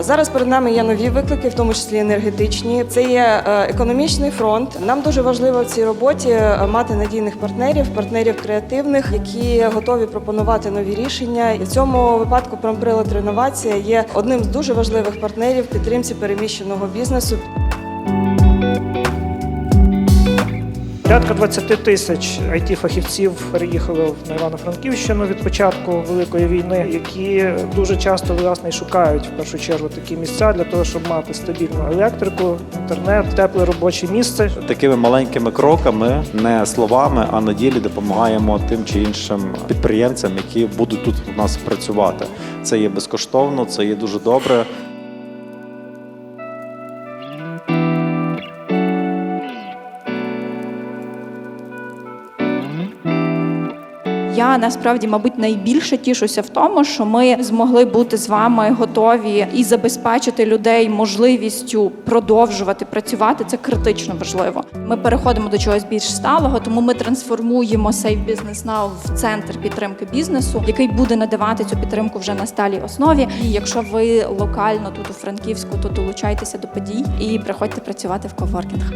Зараз перед нами є нові виклики, в тому числі енергетичні. Це є е, економічний фронт. Нам дуже важливо в цій роботі е, мати надійних партнерів, партнерів креативних, які готові пропонувати нові рішення. І в цьому випадку промприлад реновація є одним з дуже важливих партнерів в підтримці переміщеного бізнесу. Порядка 20 тисяч it фахівців переїхали на Івано-Франківщину від початку великої війни, які дуже часто власне шукають в першу чергу такі місця для того, щоб мати стабільну електрику, інтернет, тепле робоче місце. Такими маленькими кроками, не словами, а на ділі допомагаємо тим чи іншим підприємцям, які будуть тут у нас працювати. Це є безкоштовно, це є дуже добре. Я насправді, мабуть, найбільше тішуся в тому, що ми змогли бути з вами готові і забезпечити людей можливістю продовжувати працювати. Це критично важливо. Ми переходимо до чогось більш сталого, тому ми трансформуємо Safe Business Now в центр підтримки бізнесу, який буде надавати цю підтримку вже на сталій основі. І якщо ви локально тут у Франківську, то долучайтеся до подій і приходьте працювати в коворкінг.